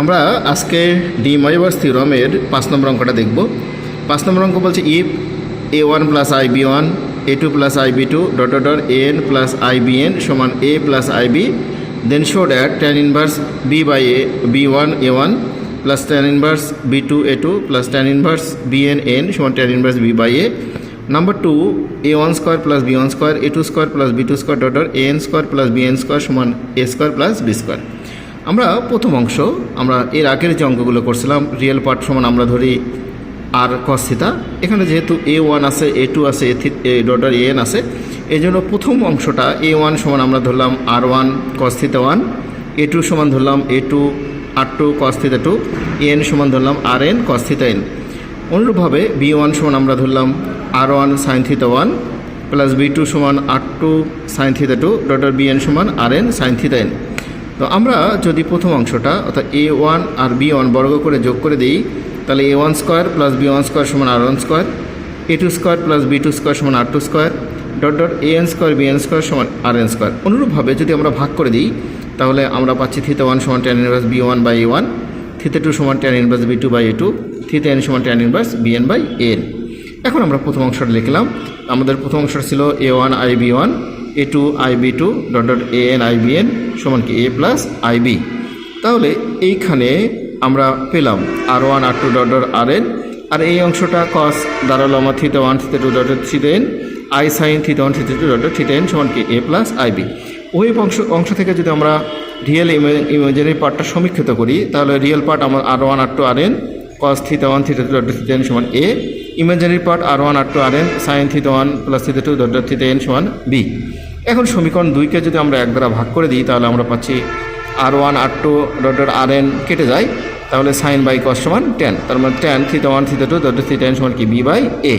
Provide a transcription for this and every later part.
আমরা আজকে ডি ময়বাস থিওরামের পাঁচ নম্বর অঙ্কটা দেখব। পাঁচ নম্বর অঙ্ক বলছে if A one plus I B one A two plus I B two dot dot A N plus I B N সমান A plus I B then show that tan inverse B by A B one A one plus tan inverse B two A two plus tan inverse B N N সমান tan inverse B by A number two A one square plus B one square A two square plus B two square dot dot A N square plus B N square সমান A square plus B square আমরা প্রথম অংশ, আমরা এর আগের যে অঙ্কগুলো করছিলাম রিয়েল পার্ট সমান আমরা ধরি আর কস থিতা এখানে যেহেতু এ ওয়ান আছে এ টু আছে এ ডটার এ এন আছে এই জন্য প্রথম অংশটা এ ওয়ান সমান আমরা ধরলাম R one cos one A two সমান ধরলাম A two R two cos two A N সমান ধরলাম আর এন কস এন অনুরূপভাবে বি ওয়ান সমান আমরা ধরলাম R one sine theta one plus B two সমান R two sine theta two dot dot B N সমান R N sine theta N তো আমরা যদি প্রথম অংশটা, অর্থাৎ এ ওয়ান আর বি ওয়ান বর্গ করে যোগ করে দিই, তাহলে A one square plus B one square সমান R one square A two square plus B two square সমান R two square dot dot A N square B N square সমান আর এন স্কোয়ার অনুরূপভাবে যদি আমরা ভাগ করে দিই, তাহলে আমরা পাচ্ছি থিতে ওয়ান সমান tan inverse B one by A one theta two সমান tan inverse B two by A two theta N সমান tan inverse B N by N এখন আমরা প্রথম অংশটা লিখলাম। আমাদের প্রথম অংশটা ছিল A one I B one A two I B two dot dot A N I B N সমান কি এ প্লাস আই বি তাহলে এইখানে আমরা পেলাম R one R two dot dot R N আর এই অংশটা কস দাঁড়াল আমার theta one theta two dot theta N I sine theta one theta two dot theta N সমান কি এ প্লাস আই বি ওই অংশ অংশ থেকে যদি আমরা রিয়েল ইমেজিনারি পার্টটা সমীক্ষিত করি, তাহলে রিয়েল পার্ট আমার R one R two R N cos theta one theta two dot theta N সমান A imaginary part R one R two R N sine theta one plus theta two dot theta N সমান B এখন সমীকরণ দুইকে যদি আমরা এক দ্বারা ভাগ করে দিই, তাহলে আমরা পাচ্ছি R one R two dot R N কেটে যায়। তাহলে সাইন বাই কস সমান টেন তার মানে tan theta one theta two dot theta N সমান কি? বি বাই এ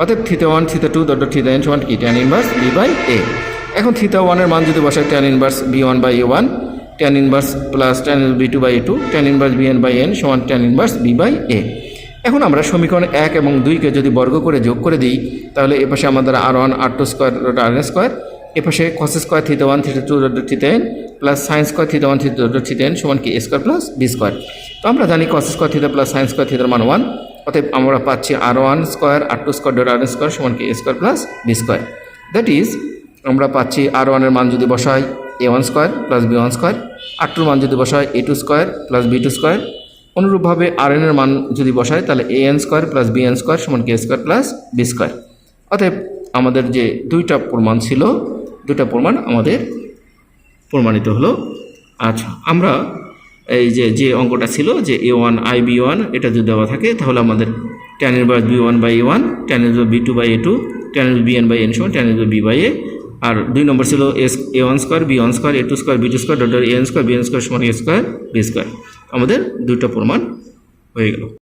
অর্থাৎ theta one theta two dot theta N সমান কি? Tan inverse B by A এখন থিতা ওয়ানের মান যদি বসাই tan inverse B one by A one tan inverse plus tan B two by A two tan inverse B N by N সমান tan inverse B by A এখন আমরা সমীকরণ এক এবং দুইকে যদি বর্গ করে যোগ করে দিই, তাহলে এ এপাশে আমাদের R one R two square R N square এপাশে cos square theta one theta two dot theta N plus sine square theta one theta dot theta N সমান কি A square plus B square তো আমরা জানি cos square theta plus sine square থিতার মান one অতএব আমরা পাচ্ছি R one square R two square dot R square সমান কি A square plus B square that is আমরা পাচ্ছি আর ওয়ানের মান যদি বসাই A one square plus B one square R টুর মান যদি বসাই A two square plus B two square অনুরূপভাবে আর এনের মান যদি বসায় তাহলে A N square plus B N square সমান K square plus B square অতএব আমাদের যে দুইটা প্রমাণ ছিল দুইটা প্রমাণ আমাদের প্রমাণিত হলো। আচ্ছা আমরা এই যে যে অঙ্কটা ছিল যে A one I B one এটা যদি দেওয়া থাকে, তাহলে আমাদের tan inverse B one by A one tan inverse B two by A two tan inverse B N by N সমান tan inverse B by A আর দুই নম্বর ছিল S A one square B one square A two square B two square dot A N square B N square সমান A square B square আমাদের দুটো প্রমাণ হয়ে গেল।